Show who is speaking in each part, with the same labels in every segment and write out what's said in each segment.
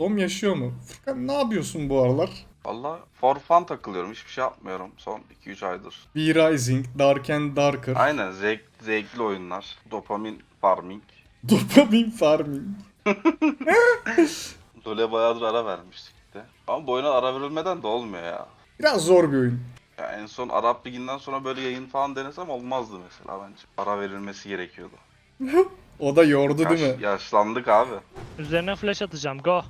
Speaker 1: Dom yaşıyor mu? Furkan ne yapıyorsun bu aralar?
Speaker 2: Valla for fun takılıyorum. Hiçbir şey yapmıyorum son 2-3 aydır.
Speaker 1: V Rising, Dark and Darker,
Speaker 2: Aynen zevk, zevkli oyunlar. Dopamin farming.
Speaker 1: Dopamine Farming.
Speaker 2: Dole bayağıdır ara vermiştik de. Ama bu oyuna ara verilmeden de olmuyor ya.
Speaker 1: Biraz zor bir oyun.
Speaker 2: ya. En son Arap Ligi'nden sonra böyle yayın falan denesem olmazdı mesela bence. Ara verilmesi gerekiyordu.
Speaker 1: O da yordu
Speaker 2: Yaş-
Speaker 1: değil mi?
Speaker 2: yaşlandık abi.
Speaker 3: Üzerine flash atacağım. Go.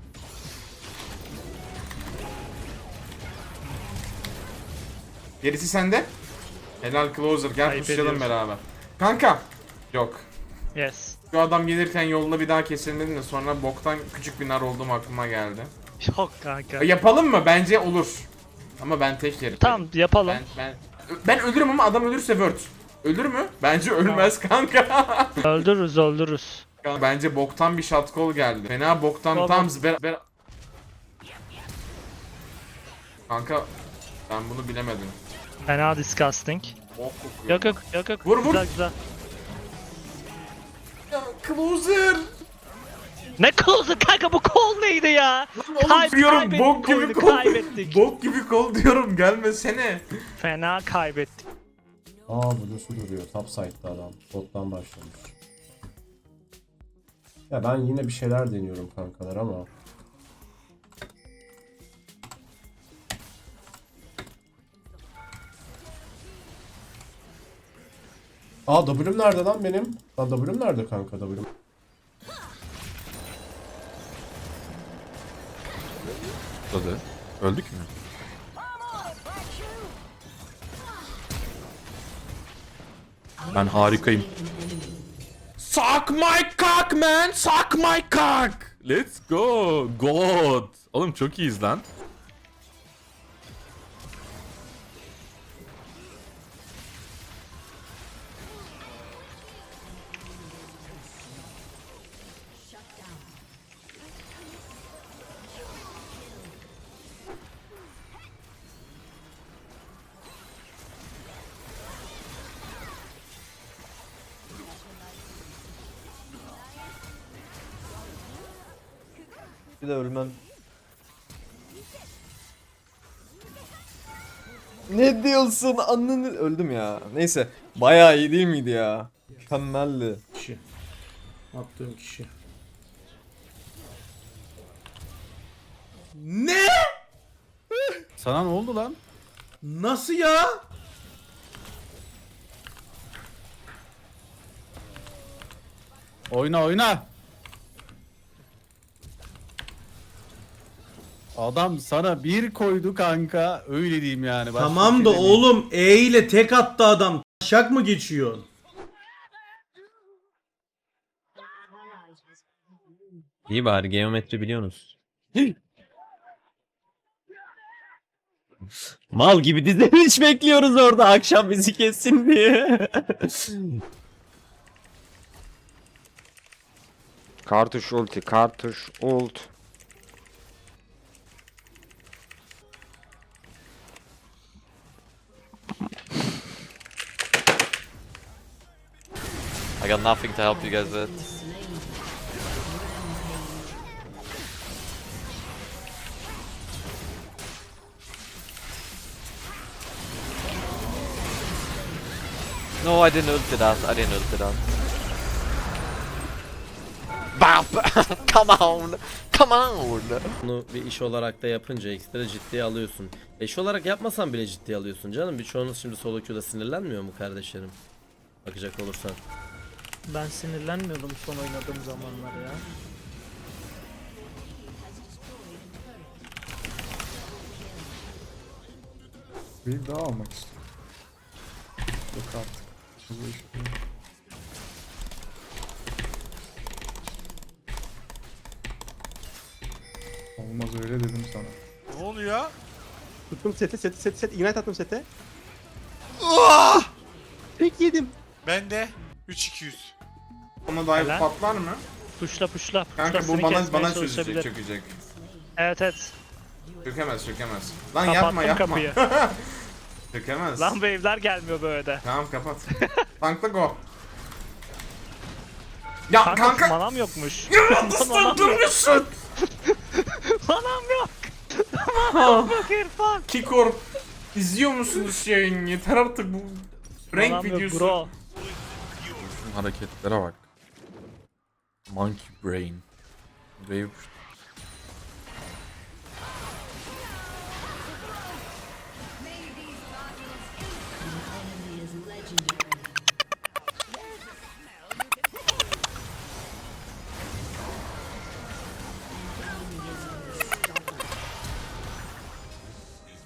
Speaker 4: Gerisi sende. Helal Closer. Gel
Speaker 3: Ayıp ediyorsun.
Speaker 4: beraber. Kanka. Yok.
Speaker 3: Yes.
Speaker 4: Şu adam gelirken yolda bir daha keselim dedim de sonra boktan küçük bir nar olduğum aklıma geldi.
Speaker 3: Yok kanka.
Speaker 4: E, yapalım mı? Bence olur. Ama ben tek yerim.
Speaker 3: Tamam yapalım.
Speaker 4: Ben, ben, ben ölürüm ama adam ölürse word. Ölür mü? Bence ölmez kanka.
Speaker 3: Öldürürüz öldürürüz.
Speaker 4: Kanka, Bence boktan bir shot call geldi. Fena boktan tam zber... ber- Kanka ben bunu bilemedim.
Speaker 3: Fena disgusting.
Speaker 4: Bok kokuyor.
Speaker 3: Yok yok yok yok.
Speaker 4: Vur, vur.
Speaker 3: Güzel güzel.
Speaker 4: Ya, Closer.
Speaker 3: Ne closer kanka bu kol neydi ya? Kay-
Speaker 4: diyorum
Speaker 3: kaybettik
Speaker 4: bok gibi
Speaker 3: oyunu,
Speaker 4: kol.
Speaker 3: kaybettik.
Speaker 4: Bok gibi kol diyorum gelmesene.
Speaker 3: Fena kaybettik.
Speaker 5: Aa Blue'su duruyor. Top side'da adam. Bottan başlamış. Ya ben yine bir şeyler deniyorum kankalar ama. Aa W'm nerede lan benim? Lan W'm nerede kanka W'm?
Speaker 6: Öldü. Öldük mü? Ben harikayım. Suck my cock man! Suck my cock! Let's go! God! Oğlum çok iyiyiz lan.
Speaker 7: Bir de ölmem. Ne diyorsun? Anını öldüm ya. Neyse. Bayağı iyi değil miydi ya? Mükemmeldi.
Speaker 4: Kişi. Attığım kişi. Ne?
Speaker 6: Sana ne oldu lan?
Speaker 4: Nasıl ya?
Speaker 6: Oyna oyna! Adam sana bir koydu kanka. Öyle diyeyim yani. Başka
Speaker 8: Tamam
Speaker 6: bir
Speaker 8: da
Speaker 6: şey demeyeyim.
Speaker 8: oğlum E ile tek attı adam. Şak mı geçiyor?
Speaker 9: İyi bari geometri biliyorsunuz. Mal gibi dizilmiş bekliyoruz orada akşam bizi kessin diye.
Speaker 10: Kartuş ulti, kartuş ult.
Speaker 9: Got nothing to help you guys with. No, I didn't ult out. I didn't ult it out. Bam! Come on! Come on! Bunu bir iş olarak da yapınca ekstra ciddiye alıyorsun. İş olarak yapmasan bile ciddiye alıyorsun canım. Birçoğunuz şimdi solo queue'da sinirlenmiyor mu kardeşlerim? Bakacak olursan.
Speaker 3: Ben sinirlenmiyordum son oynadığım zamanlar ya.
Speaker 1: Bir daha almak istiyorum. Yok artık. Bu iş değil. Olmaz öyle dedim sana.
Speaker 11: Ne oluyor?
Speaker 7: Tuttum seti seti seti seti. Ignite attım sete.
Speaker 11: Tek yedim. Ben de 3200.
Speaker 4: Ona dive
Speaker 3: Helal.
Speaker 4: patlar mı?
Speaker 3: Puşla puşla.
Speaker 4: Kanka bu bana bana çözecek çökecek.
Speaker 3: Evet evet.
Speaker 4: Çökemez çökemez. Lan
Speaker 3: Kapattım
Speaker 4: yapma yapma.
Speaker 3: kapıyı.
Speaker 4: çökemez.
Speaker 3: Lan wave'ler gelmiyor böyle de.
Speaker 4: Tamam kapat. Tankla go. Ya
Speaker 3: Kanka,
Speaker 4: kanka.
Speaker 3: manam yokmuş. Manam yok.
Speaker 4: durmuşsun?
Speaker 3: Bak İrfan.
Speaker 4: Kikor izliyor musunuz yayını? Yeter artık bu renk
Speaker 3: Anam yok,
Speaker 4: videosu.
Speaker 3: Bro.
Speaker 6: Hareketlere bak. Monkey brain. Wave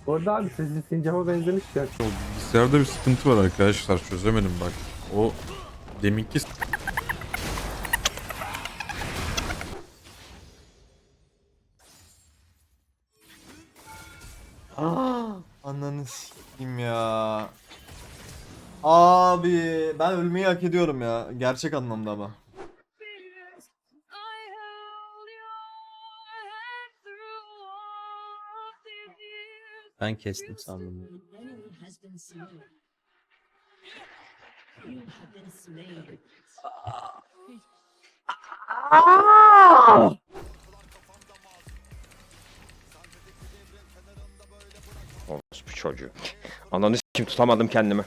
Speaker 8: Orada abi sesin sincama benzemiş ya.
Speaker 6: Bilgisayarda bir sıkıntı var arkadaşlar çözemedim bak. O deminki
Speaker 7: Ananı s**eyim ya. Abi ben ölmeyi hak ediyorum ya. Gerçek anlamda ama.
Speaker 9: Ben kestim sandım.
Speaker 10: Orospu çocuğu. Ananı kim tutamadım kendimi.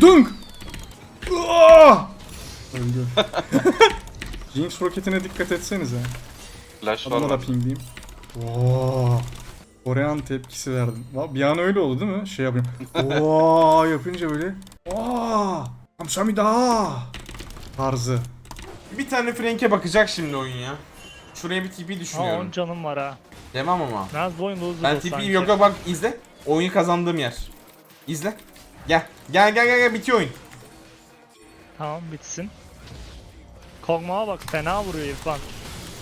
Speaker 1: Dunk! Öldü. Jinx roketine dikkat etsenize.
Speaker 2: Flash var
Speaker 1: Adama da
Speaker 2: mı?
Speaker 1: pingleyeyim. Oo. Korean tepkisi verdim. Va- Bir an öyle oldu değil mi? Şey yapıyorum. Oo yapınca böyle. Oo. Kamsamida. Tarzı.
Speaker 4: Bir tane Frank'e bakacak şimdi oyun ya. Şuraya bir TP
Speaker 3: Ha
Speaker 4: düşünüyorum.
Speaker 3: 10 canım var ha.
Speaker 4: Demem ama.
Speaker 3: Biraz boyun loser
Speaker 4: Ben TP'yim
Speaker 3: sanki.
Speaker 4: yok yok bak izle. Oyunu kazandığım yer. İzle. Gel. Gel gel gel gel bitiyor oyun.
Speaker 3: Tamam bitsin. Kog'Maw bak fena vuruyor İrfan.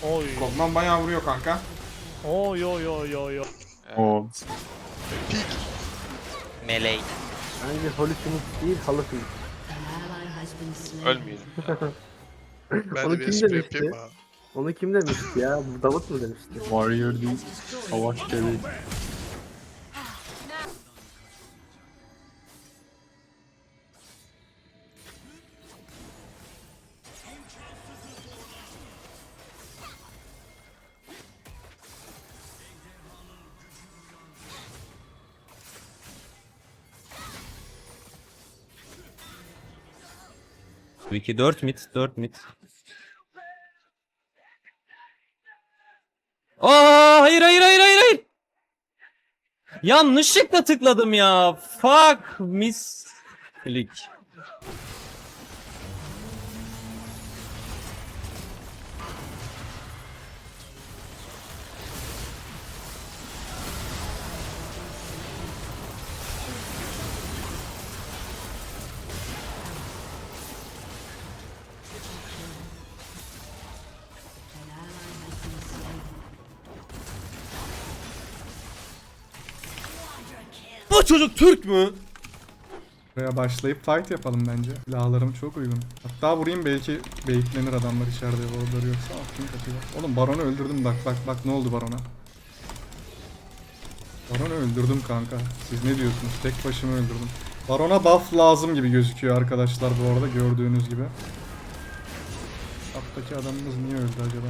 Speaker 3: Oy.
Speaker 4: Kogman bayağı vuruyor kanka.
Speaker 3: Oy oy oy oy oy.
Speaker 1: Oo.
Speaker 3: Meleği.
Speaker 8: Bence Holy değil halı film.
Speaker 11: Ölmeyelim. ben
Speaker 8: Onu
Speaker 11: de bir
Speaker 8: kim
Speaker 11: espri
Speaker 8: demişti?
Speaker 11: yapayım ha.
Speaker 8: Onu kim demişti ya? Bu Davut mu demişti?
Speaker 1: Warrior değil. Savaş devi.
Speaker 9: 2 4 mit 4 mit. Aa hayır hayır hayır hayır hayır. Yanlışlıkla tıkladım ya. Fuck miss Çocuk Türk mü?
Speaker 1: Buraya başlayıp fight yapalım bence. Silahlarım çok uygun. Hatta vurayım belki beyitlenir adamlar içeride wardları yoksa atayım kapıyı. Oğlum baronu öldürdüm bak bak bak ne oldu barona. Baronu öldürdüm kanka. Siz ne diyorsunuz? Tek başıma öldürdüm. Barona buff lazım gibi gözüküyor arkadaşlar bu arada gördüğünüz gibi. Alttaki adamımız niye öldü acaba?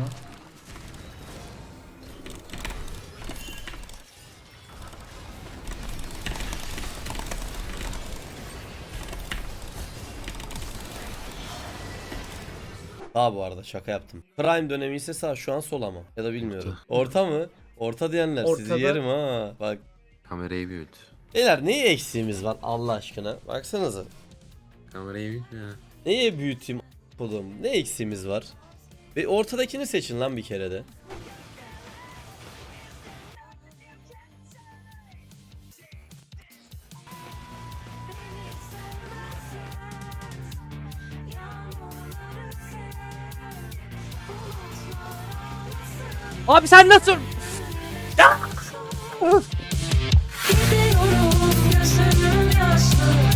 Speaker 9: Daha bu arada şaka yaptım. Prime dönemi ise sağ şu an sol ama. Ya da bilmiyorum. Orta mı? Orta diyenler sizi
Speaker 8: Ortada.
Speaker 9: yerim ha. Bak.
Speaker 10: Kamerayı büyüt.
Speaker 9: Beyler neye eksiğimiz var Allah aşkına? Baksanıza.
Speaker 10: Kamerayı büyüt ya.
Speaker 9: Neye büyüteyim oğlum? Ne eksiğimiz var? Ve ortadakini seçin lan bir kere de. Abi sen nasıl? Ah! Gidiyorum gözümün yaşlı